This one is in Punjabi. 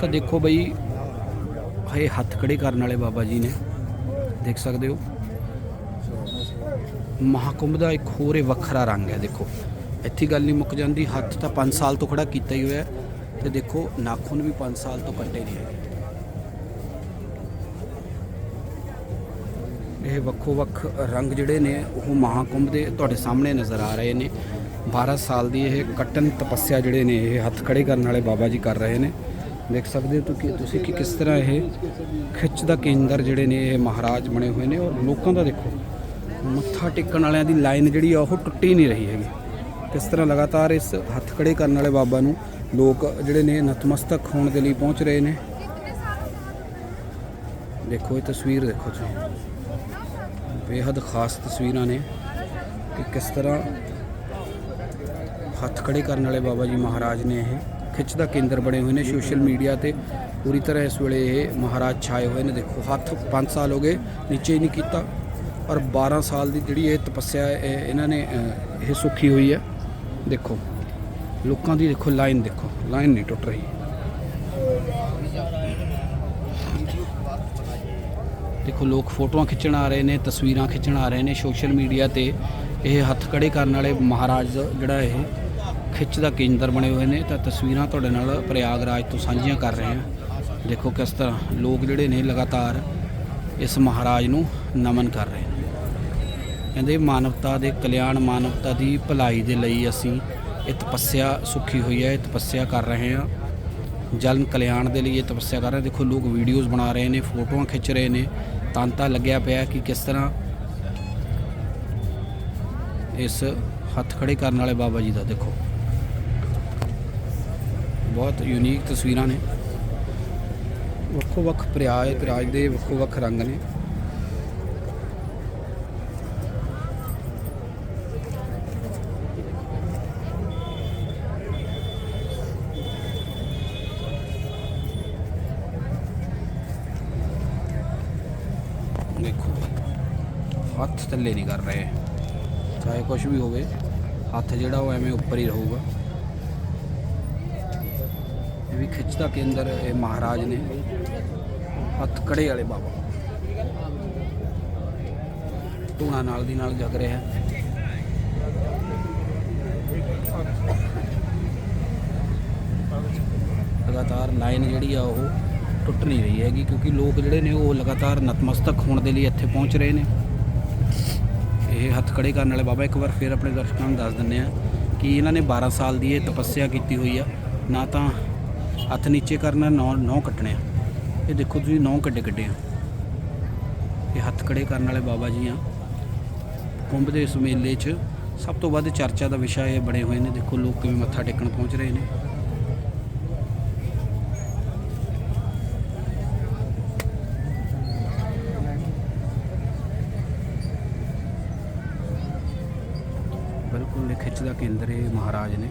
ਤਾਂ ਦੇਖੋ ਬਈ ਇਹ ਹੱਥ ਖੜੇ ਕਰਨ ਵਾਲੇ ਬਾਬਾ ਜੀ ਨੇ। ਦੇਖ ਸਕਦੇ ਹੋ। ਮਹਾਕੁੰਭ ਦਾ ਇੱਕ ਹੋਰ ਇਹ ਵੱਖਰਾ ਰੰਗ ਹੈ, ਦੇਖੋ। ਇੱਥੇ ਗੱਲ ਨਹੀਂ ਮੁੱਕ ਜਾਂਦੀ। ਹੱਥ ਤਾਂ 5 ਸਾਲ ਤੋਂ ਖੜਾ ਕੀਤਾ ਹੀ ਹੋਇਆ ਹੈ। ਤੇ ਦੇਖੋ, ਨਾਖੂਨ ਵੀ 5 ਸਾਲ ਤੋਂ ਕੱਟੇ ਨਹੀਂ ਹੈਗੇ। ਇਹ ਵੱਖੋ ਵੱਖ ਰੰਗ ਜਿਹੜੇ ਨੇ, ਉਹ ਮਹਾਕੁੰਭ ਦੇ ਤੁਹਾਡੇ ਸਾਹਮਣੇ ਨਜ਼ਰ ਆ ਰਹੇ ਨੇ। 12 ਸਾਲ ਦੀ ਇਹ ਕੱਟਨ ਤਪੱਸਿਆ ਜਿਹੜੇ ਨੇ, ਇਹ ਹੱਥ ਖੜੇ ਕਰਨ ਵਾਲੇ ਬਾਬਾ ਜੀ ਕਰ ਰਹੇ ਨੇ। ਦੇਖ ਸਕਦੇ ਹੋ ਕਿ ਤੁਸੀਂ ਕਿ ਕਿਸ ਤਰ੍ਹਾਂ ਇਹ ਖਿੱਚ ਦਾ ਕੇਂਦਰ ਜਿਹੜੇ ਨੇ, ਇਹ ਮਹਾਰਾਜ ਬਣੇ ਹੋਏ ਨੇ। ਔਰ ਲੋਕਾਂ ਦਾ ਦੇਖੋ, ਮੱਥਾ ਟੇਕਣ ਵਾਲਿਆਂ ਦੀ ਲਾਈਨ ਜਿਹੜੀ ਆ, ਉਹ ਟੁੱਟੀ ਨਹੀਂ ਰਹੀ ਹੈਗੀ। ਕਿਸ ਤਰ੍ਹਾਂ ਲਗਾਤਾਰ ਇਸ ਹੱਥ ਖੜੇ ਕਰਨ ਵਾਲੇ ਬਾਬਾ ਨੂੰ ਲੋਕ ਜਿਹੜੇ ਨੇ, ਨਤਮਸਤਕ ਹੋਣ ਦੇ ਲਈ ਪਹੁੰਚ ਰਹੇ ਨੇ। ਦੇਖੋ ਇਹ ਤਸਵੀਰ ਦੇਖੋ ਤੁਸੀਂ। ਬੇहद ਖਾਸ ਤਸਵੀਰਾਂ ਨੇ ਕਿ ਕਿਸ ਤਰ੍ਹਾਂ ਹੱਥ ਖੜੇ ਕਰਨ ਵਾਲੇ ਬਾਬਾ ਜੀ ਮਹਾਰਾਜ ਨੇ ਇਹ ਖਿੱਚ ਦਾ ਕੇਂਦਰ ਬਣੇ ਹੋਏ ਨੇ ਸੋਸ਼ਲ ਮੀਡੀਆ ਤੇ। ਪੂਰੀ ਤਰ੍ਹਾਂ ਇਸ ਵੇਲੇ ਇਹ ਮਹਾਰਾਜ ਛਾਏ ਹੋਏ ਨੇ। ਦੇਖੋ, ਹੱਥ 5 ਸਾਲ ਹੋ ਗਏ, ਨੀਚੇ ਹੀ ਨਹੀਂ ਕੀਤਾ। ਔਰ 12 ਸਾਲ ਦੀ ਜਿਹੜੀ ਇਹ ਤਪੱਸਿਆ ਇਹ ਇਹਨਾਂ ਨੇ ਇਹ ਸੁੱਖੀ ਹੋਈ ਹੈ। ਦੇਖੋ, ਲੋਕਾਂ ਦੀ ਦੇਖੋ ਲਾਈਨ ਦੇਖੋ, ਲਾਈਨ ਨਹੀਂ ਟੁੱਟ ਰਹੀ। ਦੇਖੋ, ਲੋਕ ਫੋਟੋਆਂ ਖਿੱਚਣ ਆ ਰਹੇ ਨੇ, ਤਸਵੀਰਾਂ ਖਿੱਚਣ ਆ ਰਹੇ ਨੇ ਸੋਸ਼ਲ ਮੀਡੀਆ ਤੇ। ਇਹ ਹੱਥ ਖੜੇ ਕਰਨ ਵਾਲੇ ਮਹਾਰਾਜ ਜਿਹੜਾ ਇਹ ਖਿੱਚ ਦਾ ਕੇਂਦਰ ਬਣੇ ਹੋਏ ਨੇ। ਤਾਂ ਤਸਵੀਰਾਂ ਤੁਹਾਡੇ ਨਾਲ ਪ੍ਰਯਾਗਰਾਜ ਤੋਂ ਸਾਂਝੀਆਂ ਕਰ ਰਹੇ ਹਾਂ। ਦੇਖੋ ਕਿਸ ਤਰ੍ਹਾਂ ਲੋਕ ਜਿਹੜੇ ਨੇ ਲਗਾਤਾਰ ਇਸ ਮਹਾਰਾਜ ਨੂੰ ਨਮਨ ਕਰ ਰਹੇ ਨੇ। ਕਹਿੰਦੇ, ਮਾਨਵਤਾ ਦੇ ਕਲਿਆਣ, ਮਾਨਵਤਾ ਦੀ ਭਲਾਈ ਦੇ ਲਈ ਅਸੀਂ ਇਹ ਤਪੱਸਿਆ ਸੁੱਖੀ ਹੋਈ ਹੈ ਇਹ ਤਪੱਸਿਆ ਕਰ ਰਹੇ ਹਾਂ। ਜਨ ਕਲਿਆਣ ਦੇ ਲਈ ਇਹ ਤਪੱਸਿਆ ਕਰ ਰਹੇ ਦੇਖੋ, ਲੋਕ ਵੀਡੀਓਜ਼ ਬਣਾ ਰਹੇ ਨੇ, ਫੋਟੋਆਂ ਖਿੱਚ ਰਹੇ ਨੇ। ਤਾਂਤਾ ਲੱਗਿਆ ਪਿਆ ਕਿ ਕਿਸ ਤਰ੍ਹਾਂ ਇਸ ਹੱਥ ਖੜੇ ਕਰਨ ਵਾਲੇ ਬਾਬਾ ਜੀ ਦਾ ਦੇਖੋ। ਬਹੁਤ ਯੂਨੀਕ ਤਸਵੀਰਾਂ ਨੇ। ਵੱਖੋ ਵੱਖ ਪ੍ਰਿਆਜ ਪ੍ਰਿਆਜ ਦੇ ਵੱਖੋ ਵੱਖ ਰੰਗ ਨੇ। ਦੇਖੋ ਹੱਥ ਥੱਲੇ ਨਹੀਂ ਕਰ ਰਹੇ। ਚਾਹੇ ਕੁਝ ਵੀ ਹੋਵੇ, ਹੱਥ ਜਿਹੜਾ ਉਹ ਐਵੇਂ ਉੱਪਰ ਹੀ ਰਹੂਗਾ। ਇਹ ਵੀ ਖਿੱਚ ਦਾ ਕੇਂਦਰ ਇਹ ਮਹਾਰਾਜ ਨੇ। ਹੱਥ ਕੜੇ ਵਾਲੇ ਬਾਬਾ। ਧੂਣਾ ਨਾਲ ਦੀ ਨਾਲ ਜਗ ਰਿਹਾ। ਹੈ ਲਗਾਤਾਰ ਲਾਈਨ ਜਿਹੜੀ ਆ ਉਹ ਟੁੱਟ ਨਹੀਂ ਰਹੀ ਹੈਗੀ ਕਿਉਂਕਿ ਲੋਕ ਜਿਹੜੇ ਨੇ ਉਹ ਲਗਾਤਾਰ ਨਤਮਸਤਕ ਹੋਣ ਦੇ ਲਈ ਇੱਥੇ ਪਹੁੰਚ ਰਹੇ ਨੇ। ਇਹ ਹੱਥ ਖੜੇ ਕਰਨ ਵਾਲੇ ਬਾਬਾ ਇੱਕ ਵਾਰ ਫਿਰ ਆਪਣੇ ਦਰਸ਼ਕਾਂ ਨੂੰ ਦੱਸ ਦਿੰਦੇ ਆ ਕਿ ਇਹਨਾਂ ਨੇ 12 ਸਾਲ ਦੀ ਇਹ ਤਪੱਸਿਆ ਕੀਤੀ ਹੋਈ ਆ। ਨਾ ਤਾਂ ਹੱਥ ਨੀਚੇ ਕਰਨਾ, ਨੌ ਨੌ ਕੱਟਣੇ। ਆ ਇਹ ਦੇਖੋ ਤੁਸੀਂ ਨੌ ਕੱਡੇ ਕੱਡੇ ਆ। ਇਹ ਹੱਥ ਖੜੇ ਕਰਨ ਵਾਲੇ ਬਾਬਾ ਜੀ ਆ। ਕੁੰਭ ਦੇ ਇਸ ਮੇਲੇ 'ਚ ਸਭ ਤੋਂ ਵੱਧ ਚਰਚਾ ਦਾ ਵਿਸ਼ਾ ਇਹ ਬਣੇ ਹੋਏ ਨੇ। ਦੇਖੋ ਲੋਕ ਕਿਵੇਂ ਮੱਥਾ ਟੇਕਣ ਪਹੁੰਚ ਰਹੇ ਨੇ। ਬਿਲਕੁਲ ਖਿੱਚ ਦਾ ਕੇਂਦਰ ਇਹ ਮਹਾਰਾਜ ਨੇ।